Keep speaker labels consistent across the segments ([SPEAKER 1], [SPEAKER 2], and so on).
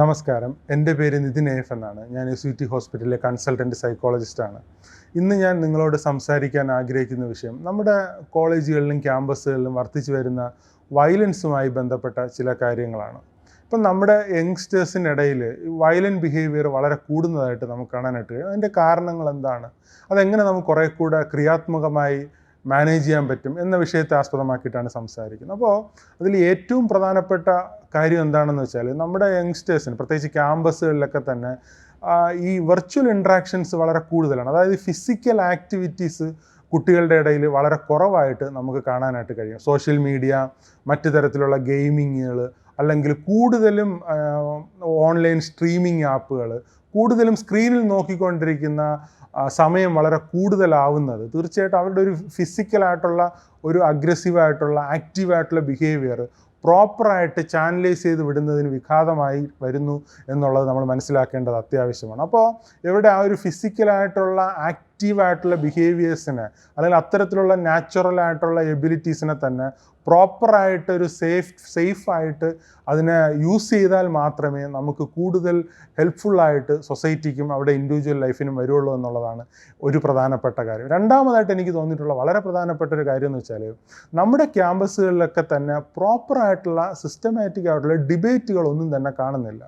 [SPEAKER 1] നമസ്കാരം. എന്റെ പേര് നിതിൻ എഫ് എന്നാണ്. ഞാൻ എസ് യു ടി ഹോസ്പിറ്റലിലെ കൺസൾട്ടന്റ് സൈക്കോളജിസ്റ്റാണ്. ഇന്ന് ഞാൻ നിങ്ങളോട് സംസാരിക്കാൻ ആഗ്രഹിക്കുന്ന വിഷയം നമ്മുടെ കോളേജുകളിലും ക്യാമ്പസുകളിലും വർദ്ധിച്ചു വരുന്ന വയലൻസുമായി ബന്ധപ്പെട്ട ചില കാര്യങ്ങളാണ്. ഇപ്പം നമ്മുടെ യങ്സ്റ്റേഴ്സിനിടയിൽ വയലന്റ് ബിഹേവിയർ വളരെ കൂടുന്നതായിട്ട് നമുക്ക് കാണാനായിട്ട് കഴിയും. അതിന്റെ കാരണങ്ങൾ എന്താണ്? അതെങ്ങനെ നമുക്ക് കുറേ കൂടെ ക്രിയാത്മകമായി മാനേജ് ചെയ്യാൻ പറ്റും എന്ന വിഷയത്തെ ആസ്പദമാക്കിയിട്ടാണ് സംസാരിക്കുന്നത്. അപ്പോൾ അതിൽ ഏറ്റവും പ്രധാനപ്പെട്ട കാര്യം എന്താണെന്ന് വെച്ചാൽ നമ്മുടെ യങ്സ്റ്റേഴ്സിന് പ്രത്യേകിച്ച് ക്യാമ്പസുകളിലൊക്കെ തന്നെ ഈ വെർച്വൽ ഇൻട്രാക്ഷൻസ് വളരെ കൂടുതലാണ്. അതായത് ഫിസിക്കൽ ആക്ടിവിറ്റീസ് കുട്ടികളുടെ ഇടയിൽ വളരെ കുറവായിട്ട് നമുക്ക് കാണാനായിട്ട് കഴിയും. സോഷ്യൽ മീഡിയ മറ്റു തരത്തിലുള്ള ഗെയിമിങ്ങുകൾ അല്ലെങ്കിൽ കൂടുതലും ഓൺലൈൻ സ്ട്രീമിംഗ് ആപ്പുകൾ കൂടുതലും സ്ക്രീനിൽ നോക്കിക്കൊണ്ടിരിക്കുന്ന സമയം വളരെ കൂടുതലാവുന്നത് തീർച്ചയായിട്ടും അവരുടെ ഒരു ഫിസിക്കലായിട്ടുള്ള ഒരു അഗ്രസീവായിട്ടുള്ള ആക്റ്റീവായിട്ടുള്ള ബിഹേവിയർ പ്രോപ്പറായിട്ട് ചാനലൈസ് ചെയ്ത് വിടുന്നതിന് വിഘാതമായി വരുന്നു എന്നുള്ളത് നമ്മൾ മനസ്സിലാക്കേണ്ടത് അത്യാവശ്യമാണ്. അപ്പോൾ ഇവിടെ ആ ഒരു ഫിസിക്കലായിട്ടുള്ള ആക്റ്റീവായിട്ടുള്ള ബിഹേവിയേഴ്സിനെ അല്ലെങ്കിൽ അത്തരത്തിലുള്ള നാച്ചുറൽ ആയിട്ടുള്ള എബിലിറ്റീസിനെ തന്നെ പ്രോപ്പറായിട്ട് ഒരു സേഫ് സേഫായിട്ട് അതിനെ യൂസ് ചെയ്താൽ മാത്രമേ നമുക്ക് കൂടുതൽ ഹെൽപ്ഫുള്ളായിട്ട് സൊസൈറ്റിക്കും അവിടെ ഇൻഡിവിജ്വൽ ലൈഫിനും വരുള്ളൂ എന്നുള്ളതാണ് ഒരു പ്രധാനപ്പെട്ട കാര്യം. രണ്ടാമതായിട്ട് എനിക്ക് തോന്നിയിട്ടുള്ള വളരെ പ്രധാനപ്പെട്ട ഒരു കാര്യം എന്ന് വെച്ചാൽ നമ്മുടെ ക്യാമ്പസുകളിലൊക്കെ തന്നെ പ്രോപ്പറായിട്ടുള്ള സിസ്റ്റമാറ്റിക് ആയിട്ടുള്ള ഡിബേറ്റുകളൊന്നും തന്നെ കാണുന്നില്ല.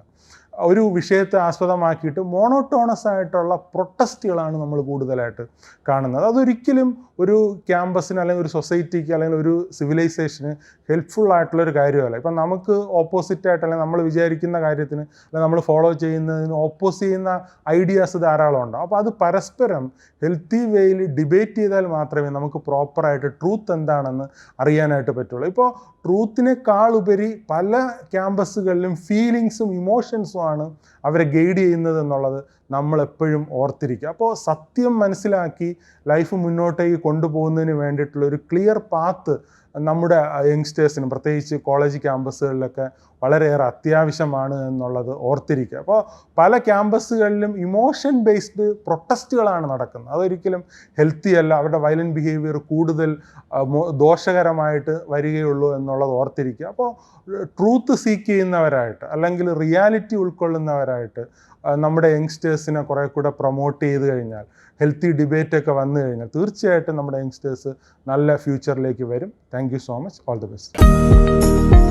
[SPEAKER 1] ഒരു വിഷയത്തെ ആസ്പദമാക്കിയിട്ട് മോണോട്ടോണസ് ആയിട്ടുള്ള പ്രൊട്ടസ്റ്റുകളാണ് നമ്മൾ കൂടുതലായിട്ട് കാണുന്നത്. അതൊരിക്കലും ഒരു ക്യാമ്പസിന് അല്ലെങ്കിൽ ഒരു സൊസൈറ്റിക്ക് അല്ലെങ്കിൽ ഒരു സിവിലൈസേഷന് ഹെൽപ്ഫുൾ ആയിട്ടുള്ള ഒരു കാര്യമല്ല. ഇപ്പം നമുക്ക് ഓപ്പോസിറ്റ് ആയിട്ട് അല്ലെങ്കിൽ നമ്മൾ വിചാരിക്കുന്ന കാര്യത്തിന് അല്ലെങ്കിൽ നമ്മൾ ഫോളോ ചെയ്യുന്നതിന് ഓപ്പോസ് ചെയ്യുന്ന ഐഡിയാസ് ധാരാളം ഉണ്ടാവും അപ്പോൾ അത് പരസ്പരം ഹെൽത്തി വേയിൽ ഡിബേറ്റ് ചെയ്താൽ മാത്രമേ നമുക്ക് പ്രോപ്പറായിട്ട് ട്രൂത്ത് എന്താണെന്ന് അറിയാനായിട്ട് പറ്റുള്ളൂ. ഇപ്പോൾ ട്രൂത്തിനേക്കാളുപരി പല ക്യാമ്പസുകളിലും ഫീലിങ്സും ഇമോഷൻസും ആണ് അവരെ ഗൈഡ് ചെയ്യുന്നത് എന്നുള്ളത് നമ്മൾ എപ്പോഴും ഓർത്തിരിക്കുക. അപ്പോൾ സത്യം മനസ്സിലാക്കി ലൈഫ് മുന്നോട്ടേക്ക് കൊണ്ടുപോകുന്നതിന് വേണ്ടിയിട്ടുള്ള ഒരു ക്ലിയർ പാത്ത് നമ്മുടെ യങ്സ്റ്റേഴ്സിനും പ്രത്യേകിച്ച് കോളേജ് ക്യാമ്പസുകളിലൊക്കെ വളരെയേറെ അത്യാവശ്യമാണ് എന്നുള്ളത് ഓർത്തിരിക്കുക. അപ്പോൾ പല ക്യാമ്പസുകളിലും ഇമോഷൻ ബേസ്ഡ് പ്രൊട്ടസ്റ്റുകളാണ് നടക്കുന്നത്. അതൊരിക്കലും ഹെൽത്തി അല്ല. അവരുടെ വയലന്റ് ബിഹേവിയർ കൂടുതൽ ദോഷകരമായിട്ട് വരികയുള്ളൂ എന്നുള്ളത് ഓർത്തിരിക്കുക. അപ്പോൾ ട്രൂത്ത് സീക്ക് ചെയ്യുന്നവരായിട്ട് അല്ലെങ്കിൽ റിയാലിറ്റി ഉൾക്കൊള്ളുന്നവരായിട്ട് നമ്മുടെ യങ്സ്റ്റേഴ്സിനെ കുറേ കൂടെ പ്രൊമോട്ട് ചെയ്ത് കഴിഞ്ഞാൽ ഹെൽത്തി ഡിബേറ്റ് ഒക്കെ വന്നു കഴിഞ്ഞാൽ തീർച്ചയായിട്ടും നമ്മുടെ യങ്സ്റ്റേഴ്സ് നല്ല ഫ്യൂച്ചറിലേക്ക് വരും. Thank so much all the best